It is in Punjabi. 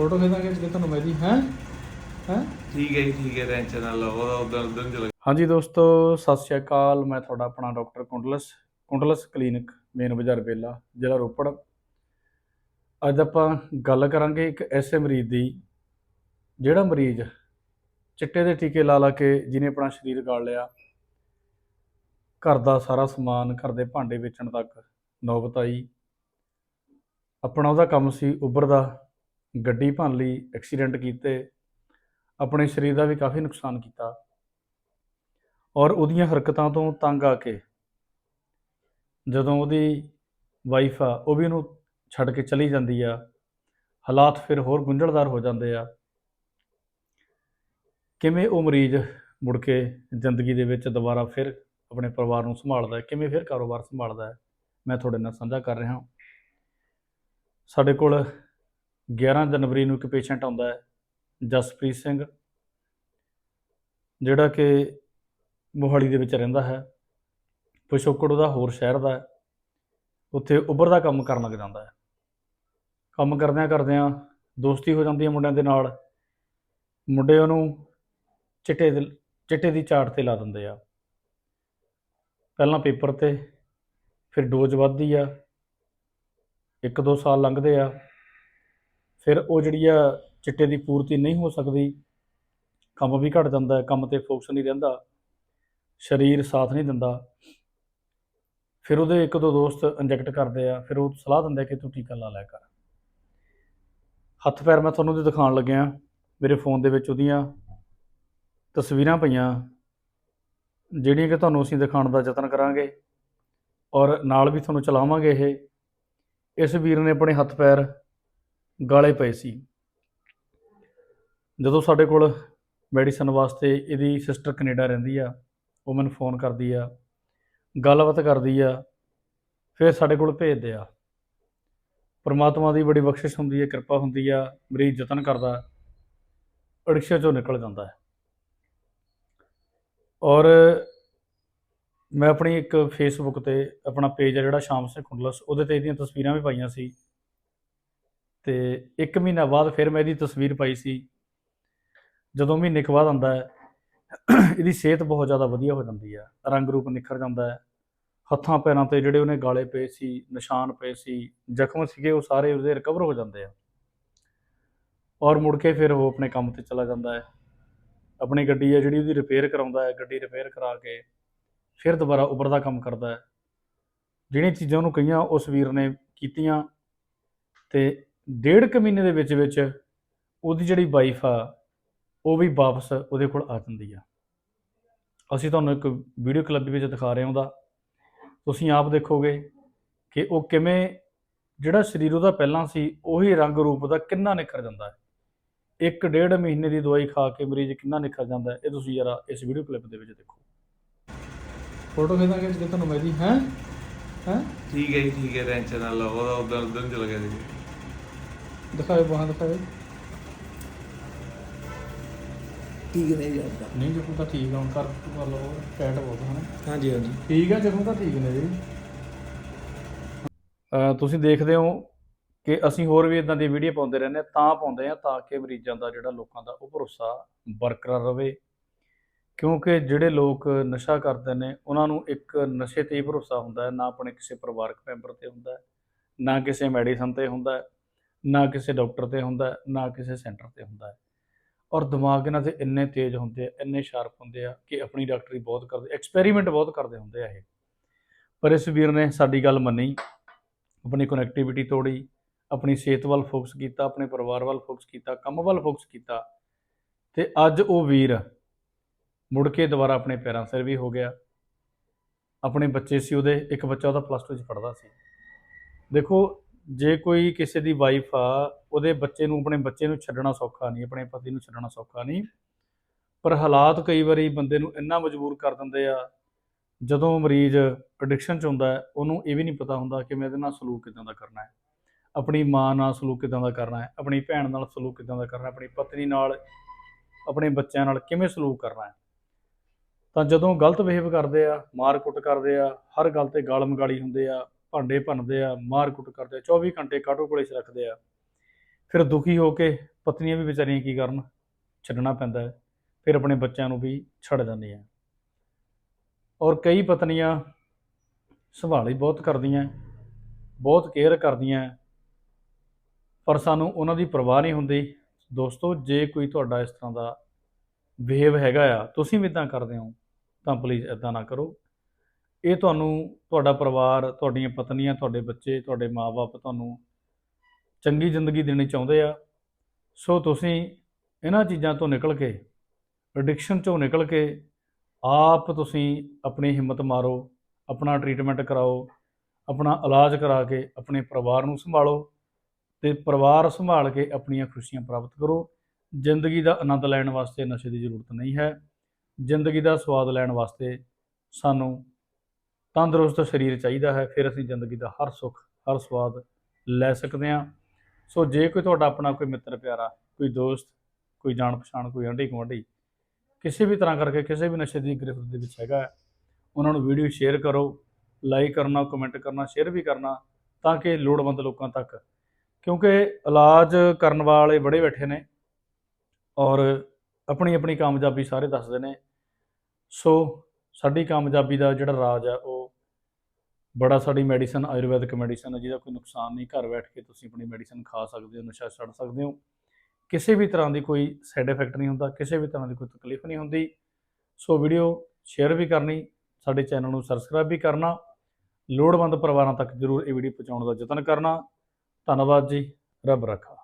ਫੋਟੋ ਖਿਚਾਂਗੇ ਕਿ ਤੁਹਾਨੂੰ ਮੈਂ ਹੈ? ਹੈ? ਠੀਕ ਹੈ ਜੀ ਠੀਕ ਹੈ ਟੈਨਸ਼ਨ ਨਾ ਲਓ ਉਹਦਾ ਉਦੋਂ ਉਦੋਂ ਚਲ ਹਾਂਜੀ ਦੋਸਤੋ ਸਤਿ ਸ਼੍ਰੀ ਅਕਾਲ ਮੈਂ ਤੁਹਾਡਾ ਆਪਣਾ doctor Kundals Kundals clinic main ਬਾਜ਼ਾਰ ਬੇਲਾ ਜ਼ਿਲ੍ਹਾ ਰੋਪੜ। ਅੱਜ ਆਪਾਂ ਗੱਲ ਕਰਾਂਗੇ ਇੱਕ ਐਸੇ ਮਰੀਜ਼ ਦੀ ਜਿਹੜਾ ਮਰੀਜ਼ ਚਿੱਟੇ ਦੇ ਟੀਕੇ ਲਾ ਲਾ ਕੇ ਜਿਹਨੇ ਆਪਣਾ ਸਰੀਰ ਗਾਲ ਲਿਆ ਘਰ ਦਾ ਸਾਰਾ ਸਮਾਨ ਘਰ ਦੇ ਭਾਂਡੇ ਵੇਚਣ ਤੱਕ ਨੌਬਤ ਆਈ। ਆਪਣਾ ਉਹਦਾ ਕੰਮ ਸੀ ਉਬਰ ਦਾ ਗੱਡੀ ਭੰਨ ਲਈ ਐਕਸੀਡੈਂਟ ਕੀਤੇ, ਆਪਣੇ ਸਰੀਰ ਦਾ ਵੀ ਕਾਫੀ ਨੁਕਸਾਨ ਕੀਤਾ ਔਰ ਉਹਦੀਆਂ ਹਰਕਤਾਂ ਤੋਂ ਤੰਗ ਆ ਕੇ ਜਦੋਂ ਉਹਦੀ ਵਾਈਫ ਆ, ਉਹ ਵੀ ਉਹਨੂੰ ਛੱਡ ਕੇ ਚਲੀ ਜਾਂਦੀ ਆ, ਹਾਲਾਤ ਫਿਰ ਹੋਰ ਗੁੰਝਲਦਾਰ ਹੋ ਜਾਂਦੇ ਆ। ਕਿਵੇਂ ਉਹ ਮਰੀਜ਼ ਮੁੜ ਕੇ ਜ਼ਿੰਦਗੀ ਦੇ ਵਿੱਚ ਦੁਬਾਰਾ ਫਿਰ ਆਪਣੇ ਪਰਿਵਾਰ ਨੂੰ ਸੰਭਾਲਦਾ ਹੈ, ਕਿਵੇਂ ਫਿਰ ਕਾਰੋਬਾਰ ਸੰਭਾਲਦਾ ਹੈ, ਮੈਂ ਤੁਹਾਡੇ ਨਾਲ ਸਾਂਝਾ ਕਰ ਰਿਹਾ ਹਾਂ। ਸਾਡੇ ਕੋਲ 11 ਜਨਵਰੀ ਨੂੰ ਇੱਕ ਪੇਸ਼ੈਂਟ ਆਉਂਦਾ ਹੈ, ਜਸਪ੍ਰੀਤ ਸਿੰਘ, ਜਿਹੜਾ ਕਿ ਮੋਹਾਲੀ ਦੇ ਵਿੱਚ ਰਹਿੰਦਾ ਹੈ, ਪਿਛੋਕੜ ਉਹਦਾ ਹੋਰ ਸ਼ਹਿਰ ਦਾ ਹੈ, ਉੱਥੇ ਉਬਰ ਦਾ ਕੰਮ ਕਰਨ ਲੱਗ ਜਾਂਦਾ ਹੈ। ਕੰਮ ਕਰਦਿਆਂ ਕਰਦਿਆਂ ਦੋਸਤੀ ਹੋ ਜਾਂਦੀ ਹੈ ਮੁੰਡਿਆਂ ਦੇ ਨਾਲ, ਮੁੰਡੇ ਉਹਨੂੰ ਚਿੱਟੇ ਦੇ, ਚਿੱਟੇ ਦੀ ਚਾਟ ਤੇ ਲਾ ਦਿੰਦੇ ਆ। ਪਹਿਲਾਂ ਪੇਪਰ ਤੇ, ਫਿਰ ਡੋਜ਼ ਵੱਧਦੀ ਆ, ਇੱਕ ਦੋ ਸਾਲ ਲੰਘਦੇ ਆ ਫਿਰ ਉਹ ਜਿਹੜੀ ਆ ਚਿੱਟੇ ਦੀ ਪੂਰਤੀ ਨਹੀਂ ਹੋ ਸਕਦੀ, ਕੰਮ ਵੀ ਘਟ ਜਾਂਦਾ ਹੈ, ਕੰਮ ਤੇ ਫੋਕਸ ਨਹੀਂ ਰਹਿੰਦਾ, ਸਰੀਰ ਸਾਥ ਨਹੀਂ ਦਿੰਦਾ। ਫਿਰ ਉਹਦੇ ਇੱਕ ਦੋ ਦੋਸਤ ਇੰਜੈਕਟ ਕਰਦੇ ਆ, ਫਿਰ ਉਹ ਸਲਾਹ ਦਿੰਦੇ ਕਿ ਤੂੰ ਟੀਕਾ ਲਾ ਲਿਆ ਕਰ। ਹੱਥ ਪੈਰ ਮੈਂ ਤੁਹਾਨੂੰ ਦਿਖਾਉਣ ਲੱਗਿਆ, ਮੇਰੇ ਫੋਨ ਦੇ ਵਿੱਚ ਉਹਦੀਆਂ ਤਸਵੀਰਾਂ ਪਈਆਂ, ਜਿਹੜੀਆਂ ਕਿ ਤੁਹਾਨੂੰ ਅਸੀਂ ਦਿਖਾਉਣ ਦਾ ਯਤਨ ਕਰਾਂਗੇ ਔਰ ਨਾਲ ਵੀ ਤੁਹਾਨੂੰ ਚਲਾਵਾਂਗੇ ਇਹ। ਇਸ ਵੀਰ ਨੇ ਆਪਣੇ ਹੱਥ ਪੈਰ ਗਾਲੇ ਪਏ ਸੀ। ਜਦੋਂ ਸਾਡੇ ਕੋਲ ਮੈਡੀਸਨ ਵਾਸਤੇ ਇਹਦੀ ਸਿਸਟਰ ਕੈਨੇਡਾ ਰਹਿੰਦੀ ਆ, ਉਹ ਮੈਨੂੰ ਫੋਨ ਕਰਦੀ ਆ, ਗੱਲਬਾਤ ਕਰਦੀ ਆ, ਫਿਰ ਸਾਡੇ ਕੋਲ ਭੇਜਦੇ ਆ। ਪਰਮਾਤਮਾ ਦੀ ਬੜੀ ਬਖਸ਼ਿਸ਼ ਹੁੰਦੀ ਹੈ ਕਿਰਪਾ ਹੁੰਦੀ ਆ, ਮਰੀਜ਼ ਯਤਨ ਕਰਦਾ ਅੜਿਕਸ਼ਾ ਚੋਂ ਨਿਕਲ ਜਾਂਦਾ ਹੈ। ਔਰ ਮੈਂ ਆਪਣੀ ਇੱਕ ਫੇਸਬੁੱਕ ਤੇ ਆਪਣਾ ਪੇਜ ਹੈ ਜਿਹੜਾ ਸ਼ਾਮ ਸਿੰਘ ਕੁੰਡਲਸ ਉਹਦੇ ਤੇ ਇਹਦੀਆਂ ਤਸਵੀਰਾਂ ਵੀ ਪਾਈਆਂ ਸੀ। ਤੇ 1 ਮਹੀਨਾ ਬਾਅਦ ਫਿਰ ਮੈਂ ਇਹਦੀ ਤਸਵੀਰ ਪਾਈ ਸੀ। ਜਦੋਂ ਮਹੀਨੇ ਕੁ ਬਾਅਦ ਆਉਂਦਾ ਹੈ, ਇਹਦੀ ਸਿਹਤ ਬਹੁਤ ਜ਼ਿਆਦਾ ਵਧੀਆ ਹੋ ਜਾਂਦੀ ਹੈ। ਰੰਗ ਰੂਪ ਨਿਖਰ ਜਾਂਦਾ ਹੈ। ਹੱਥਾਂ ਪੈਰਾਂ ਤੇ ਜਿਹੜੇ ਉਹਨੇ ਗਾਲੇ ਪਏ ਸੀ, ਨਿਸ਼ਾਨ ਪਏ ਸੀ, ਜ਼ਖਮ ਸੀਗੇ, ਉਹ ਸਾਰੇ ਉਹਦੇ ਰਿਕਵਰ ਹੋ ਜਾਂਦੇ ਆ। ਔਰ ਮੁੜ ਕੇ ਫਿਰ ਉਹ ਆਪਣੇ ਕੰਮ ਤੇ ਚਲਾ ਜਾਂਦਾ ਹੈ। ਆਪਣੀ ਗੱਡੀ ਹੈ ਜਿਹੜੀ ਉਹਦੀ ਰਿਪੇਅਰ ਕਰਾਉਂਦਾ ਹੈ, ਗੱਡੀ ਰਿਪੇਅਰ ਕਰਾ ਕੇ ਫਿਰ ਦੁਬਾਰਾ ਉਬਰ ਦਾ ਕੰਮ ਕਰਦਾ ਹੈ। ਜਿਹੜੀਆਂ ਚੀਜ਼ਾਂ ਉਹਨੂੰ ਕਹੀਆਂ, ਉਸ ਵੀਰ ਨੇ ਕੀਤੀਆਂ ਤੇ ਡੇਢ ਕੁ ਮਹੀਨੇ ਦੇ ਵਿੱਚ ਵਿੱਚ ਉਹਦੀ ਜਿਹੜੀ ਵਾਈਫ ਆ ਉਹ ਵੀ ਵਾਪਸ ਉਹਦੇ ਕੋਲ ਆ ਜਾਂਦੀ ਆ। ਅਸੀਂ ਤੁਹਾਨੂੰ ਇੱਕ ਵੀਡੀਓ ਕਲਿੱਪ ਵਿੱਚ ਦਿਖਾ ਰਹੇ ਹਾਂ ਉਹਦਾ। ਤੁਸੀਂ ਆਪ ਦੇਖੋਗੇ ਕਿ ਉਹ ਕਿਵੇਂ ਜਿਹੜਾ ਸਰੀਰ ਉਹਦਾ ਪਹਿਲਾਂ ਸੀ ਉਹੀ ਰੰਗ ਰੂਪ ਦਾ ਕਿੰਨਾ ਨਿਖਰ ਜਾਂਦਾ ਹੈ। ਇੱਕ ਡੇਢ ਮਹੀਨੇ ਦੀ ਦਵਾਈ ਖਾ ਕੇ ਮਰੀਜ਼ ਕਿੰਨਾ ਨਿਖਰ ਜਾਂਦਾ ਹੈ ਇਹ ਤੁਸੀਂ ਜਰਾ ਇਸ ਵੀਡੀਓ ਕਲਿੱਪ ਦੇ ਵਿੱਚ ਦੇਖੋ। ਫੋਟੋ ਖਿਚਾਂਗੇ ਕਿ ਤੁਹਾਨੂੰ ਮੈਂ ਦੀ ਹੈ? ਹੈ? ਠੀਕ ਹੈ ਜੀ ਠੀਕ ਹੈ ਟੈਨਸ਼ਨ ਨਾ ਲਓ ਉਹਦਾ ਉਦੋਂ ਉਦੋਂ ਚਲ ਗਿਆ ਜੀ। ਦਿਖਾਓ ਬਾਹਾਂ ਦਿਖਾਓ। ਠੀਕ ਨਹੀਂ ਜਾਂਦਾ ਨਹੀਂ ਜਖਮ ਤਾਂ ਠੀਕ ਆ ਹੁਣ ਕਰ ਕਰ ਲਓ ਟੈਟ ਬਹੁਤ ਹਨਾ ਹਾਂਜੀ ਹਾਂਜੀ। ਠੀਕ ਹੈ ਜਖਮ ਤਾਂ ਠੀਕ ਨੇ ਜੀ। ਤੁਸੀਂ ਦੇਖਦੇ ਹੋ ਕਿ ਅਸੀਂ ਹੋਰ ਵੀ ਇਦਾਂ ਦੀ ਵੀਡੀਓ ਪਾਉਂਦੇ ਰਹਿੰਦੇ ਹਾਂ ਤਾਂ ਪਾਉਂਦੇ ਆ ਤਾਂ ਕਿ ਮਰੀਜ਼ਾਂ ਦਾ ਜਿਹੜਾ ਲੋਕਾਂ ਦਾ ਉਹ ਭਰੋਸਾ ਬਰਕਰਾਰ ਰਵੇ ਕਿਉਂਕਿ ਜਿਹੜੇ ਲੋਕ ਨਸ਼ਾ ਕਰਦੇ ਨੇ ਉਹਨਾਂ ਨੂੰ ਇੱਕ ਨਸ਼ੇ ਤੇ ਹੀ ਭਰੋਸਾ ਹੁੰਦਾ ਹੈ ਨਾ ਆਪਣੇ ਕਿਸੇ ਪਰਿਵਾਰਕ ਮੈਂਬਰ ਤੇ ਹੁੰਦਾ ਹੈ ਨਾ ਕਿਸੇ ਮੈਡੀਸਨ ਤੇ ਹੁੰਦਾ ਹੈ। ਨਾ ਕਿਸੇ ਡਾਕਟਰ ਤੇ ਹੁੰਦਾ, ਨਾ ਕਿਸੇ ਸੈਂਟਰ ਤੇ ਹੁੰਦਾ ਔਰ ਦਿਮਾਗ ਇਹਨਾਂ ਦੇ ਇੰਨੇ ਤੇਜ਼ ਹੁੰਦੇ ਆ, ਇੰਨੇ ਸ਼ਾਰਪ ਹੁੰਦੇ ਆ ਕਿ ਆਪਣੀ ਡਾਕਟਰੀ ਬਹੁਤ ਕਰਦੇ, ਐਕਸਪੈਰੀਮੈਂਟ ਬਹੁਤ ਕਰਦੇ ਹੁੰਦੇ ਆ ਇਹ। ਪਰ ਇਸ ਵੀਰ ਨੇ ਸਾਡੀ ਗੱਲ ਮੰਨੀ, ਆਪਣੀ ਕਨੈਕਟੀਵਿਟੀ ਤੋੜੀ, ਆਪਣੀ ਸਿਹਤ ਵੱਲ ਫੋਕਸ ਕੀਤਾ, ਆਪਣੇ ਪਰਿਵਾਰ ਵੱਲ ਫੋਕਸ ਕੀਤਾ, ਕੰਮ ਵੱਲ ਫੋਕਸ ਕੀਤਾ। ਤੇ ਅੱਜ ਉਹ ਵੀਰ ਮੁੜ ਕੇ ਦੁਬਾਰਾ ਆਪਣੇ ਪੈਰਾਂ ਸਿਰ ਵੀ ਹੋ ਗਿਆ। ਆਪਣੇ ਬੱਚੇ ਸੀ ਉਹਦੇ, ਇੱਕ ਬੱਚਾ ਉਹਦਾ ਪਲੱਸ 2 ਚ ਪੜ੍ਹਦਾ ਸੀ। ਦੇਖੋ ਜੇ ਕੋਈ ਕਿਸੇ ਦੀ ਵਾਈਫ ਆ, ਉਹਦੇ ਬੱਚੇ ਨੂੰ, ਆਪਣੇ ਬੱਚੇ ਨੂੰ ਛੱਡਣਾ ਸੌਖਾ ਨਹੀਂ, ਆਪਣੇ ਪਤੀ ਨੂੰ ਛੱਡਣਾ ਸੌਖਾ ਨਹੀਂ। ਪਰ ਹਾਲਾਤ ਕਈ ਵਾਰੀ ਬੰਦੇ ਨੂੰ ਇੰਨਾ ਮਜਬੂਰ ਕਰ ਦਿੰਦੇ ਆ, ਜਦੋਂ ਮਰੀਜ਼ ਐਡਿਕਸ਼ਨ ਚ ਹੁੰਦਾ ਉਹਨੂੰ ਇਹ ਵੀ ਨਹੀਂ ਪਤਾ ਹੁੰਦਾ ਕਿ ਮੈਂ ਇਹਦੇ ਨਾਲ ਸਲੂਕ ਕਿਦਾਂ ਦਾ ਕਰਨਾ ਹੈ। ਆਪਣੀ ਮਾਂ ਨਾਲ ਸਲੂਕ ਕਿਦਾਂ ਦਾ ਕਰਨਾ ਹੈ, ਆਪਣੀ ਭੈਣ ਨਾਲ ਸਲੂਕ ਕਿਦਾਂ ਦਾ ਕਰਨਾ ਆਪਣੀ ਪਤਨੀ ਨਾਲ, ਆਪਣੇ ਬੱਚਿਆਂ ਨਾਲ ਕਿਵੇਂ ਸਲੂਕ ਕਰਨਾ ਹੈ। ਤਾਂ ਜਦੋਂ ਗਲਤ ਬਿਹੇਵ ਕਰਦੇ ਆ, ਮਾਰ ਕੁੱਟ ਕਰਦੇ ਆ, ਹਰ ਗੱਲ ਤੇ ਗਾਲ ਮਗਾਲੀ ਹੁੰਦੇ ਆ ਭਾਂਡੇ ਭੰਨਦੇ ਆ, ਮਾਰ ਕੁੱਟ ਕਰਦੇ ਆ 24 ਘੰਟੇ ਕਾਟੋ ਕੋਲੇ 'ਚ ਰੱਖਦੇ ਆ। ਫਿਰ ਦੁਖੀ ਹੋ ਕੇ ਪਤਨੀਆਂ ਵੀ ਵਿਚਾਰੀਆਂ ਕੀ ਕਰਨ? ਛੱਡਣਾ ਪੈਂਦਾ ਹੈ। ਫਿਰ ਆਪਣੇ ਬੱਚਿਆਂ ਨੂੰ ਵੀ ਛੱਡ ਜਾਂਦੀਆਂ ਔਰ ਕਈ ਪਤਨੀਆਂ ਸੰਭਾਲੀ ਬਹੁਤ ਕਰਦੀਆਂ, ਬਹੁਤ ਕੇਅਰ ਕਰਦੀਆਂ। ਪਰ ਸਾਨੂੰ ਉਹਨਾਂ ਦੀ ਪਰਵਾਹ ਨਹੀਂ ਹੁੰਦੀ। ਦੋਸਤੋ, ਜੇ ਕੋਈ ਤੁਹਾਡਾ ਇਸ ਤਰ੍ਹਾਂ ਦਾ ਬਿਹੇਵ ਹੈਗਾ ਆ, ਤੁਸੀਂ ਵੀ ਇਦਾਂ ਕਰਦੇ ਹੋ, ਤਾਂ ਪਲੀਜ਼ ਇਦਾਂ ਨਾ ਕਰੋ। ਇਹ ਤੁਹਾਨੂੰ ਤੁਹਾਡਾ ਪਰਿਵਾਰ, ਤੁਹਾਡੀਆਂ ਪਤਨੀਆਂ, ਤੁਹਾਡੇ ਬੱਚੇ, ਤੁਹਾਡੇ ਮਾਪੇ ਤੁਹਾਨੂੰ ਚੰਗੀ ਜ਼ਿੰਦਗੀ ਦੇਣੀ ਚਾਹੁੰਦੇ ਆ। ਸੋ ਤੁਸੀਂ ਇਹਨਾਂ ਚੀਜ਼ਾਂ ਤੋਂ ਨਿਕਲ ਕੇ ਐਡਿਕਸ਼ਨ ਚੋਂ ਨਿਕਲ ਕੇ ਆਪ ਤੁਸੀਂ ਆਪਣੀ ਹਿੰਮਤ ਮਾਰੋ, ਆਪਣਾ ਟ੍ਰੀਟਮੈਂਟ ਕਰਾਓ, ਆਪਣਾ ਇਲਾਜ ਕਰਾ ਕੇ ਆਪਣੇ ਪਰਿਵਾਰ ਨੂੰ ਸੰਭਾਲੋ ਤੇ ਪਰਿਵਾਰ ਸੰਭਾਲ ਕੇ ਆਪਣੀਆਂ ਖੁਸ਼ੀਆਂ ਪ੍ਰਾਪਤ ਕਰੋ। ਜ਼ਿੰਦਗੀ ਦਾ ਆਨੰਦ ਲੈਣ ਵਾਸਤੇ ਨਸ਼ੇ ਦੀ ਜ਼ਰੂਰਤ ਨਹੀਂ ਹੈ। ਜ਼ਿੰਦਗੀ ਦਾ ਸਵਾਦ ਲੈਣ ਵਾਸਤੇ ਸਾਨੂੰ ਤੰਦਰੁਸਤ ਸਰੀਰ ਚਾਹੀਦਾ ਹੈ ਫਿਰ ਅਸੀਂ ਜ਼ਿੰਦਗੀ ਦਾ ਹਰ ਸੁੱਖ ਹਰ ਸਵਾਦ ਲੈ ਸਕਦੇ ਹਾਂ। ਸੋ ਜੇ ਕੋਈ ਤੁਹਾਡਾ ਆਪਣਾ ਕੋਈ ਮਿੱਤਰ ਪਿਆਰਾ ਕੋਈ ਦੋਸਤ ਕੋਈ ਜਾਣ ਪਛਾਣ ਕੋਈ ਆਂਢੀ ਗੁਆਂਢੀ ਕਿਸੇ ਵੀ ਤਰ੍ਹਾਂ ਕਰਕੇ ਕਿਸੇ ਵੀ ਨਸ਼ੇ ਦੀ ਗ੍ਰਿਫਤ ਦੇ ਵਿੱਚ ਹੈਗਾ ਹੈ, ਉਹਨਾਂ ਨੂੰ ਵੀਡੀਓ ਸ਼ੇਅਰ ਕਰੋ ਲਾਈਕ ਕਰਨਾ ਕਮੈਂਟ ਕਰਨਾ ਸ਼ੇਅਰ ਵੀ ਕਰਨਾ ਤਾਂ ਕਿ ਲੋੜਵੰਦ ਲੋਕਾਂ ਤੱਕ ਕਿਉਂਕਿ ਇਲਾਜ ਕਰਨ ਵਾਲੇ ਬੜੇ ਬੈਠੇ ਨੇ ਔਰ ਆਪਣੀ ਆਪਣੀ ਕਾਮਯਾਬੀ ਸਾਰੇ ਦੱਸਦੇ ਨੇ। ਸੋ ਸਾਡੀ ਕਾਮਯਾਬੀ ਦਾ ਜਿਹੜਾ ਰਾਜ ਆ, ਉਹ ਬੜਾ ਸਾਡੀ ਮੈਡੀਸਨ ਆਯੁਰਵੈਦਿਕ ਮੈਡੀਸਨ ਹੈ ਜਿਹਦਾ ਕੋਈ ਨੁਕਸਾਨ ਨਹੀਂ, ਘਰ ਬੈਠ ਕੇ ਤੁਸੀਂ ਆਪਣੀ ਮੈਡੀਸਨ ਖਾ ਸਕਦੇ ਹੋ, ਨਸ਼ਾ ਛੱਡ ਸਕਦੇ ਹੋ। ਕਿਸੇ ਵੀ ਤਰ੍ਹਾਂ ਦੀ ਕੋਈ ਸਾਈਡ ਇਫੈਕਟ ਨਹੀਂ ਹੁੰਦਾ, ਕਿਸੇ ਵੀ ਤਰ੍ਹਾਂ ਦੀ ਕੋਈ ਤਕਲੀਫ ਨਹੀਂ ਹੁੰਦੀ। ਸੋ ਵੀਡੀਓ ਸ਼ੇਅਰ ਵੀ ਕਰਨੀ, ਸਾਡੇ ਚੈਨਲ ਨੂੰ ਸਬਸਕ੍ਰਾਈਬ ਵੀ ਕਰਨਾ, ਲੋੜਵੰਦ ਪਰਿਵਾਰਾਂ ਤੱਕ ਜ਼ਰੂਰ ਇਹ ਵੀਡੀਓ ਪਹੁੰਚਾਉਣ ਦਾ ਯਤਨ ਕਰਨਾ। ਧੰਨਵਾਦ ਜੀ, ਰੱਬ ਰੱਖਾ।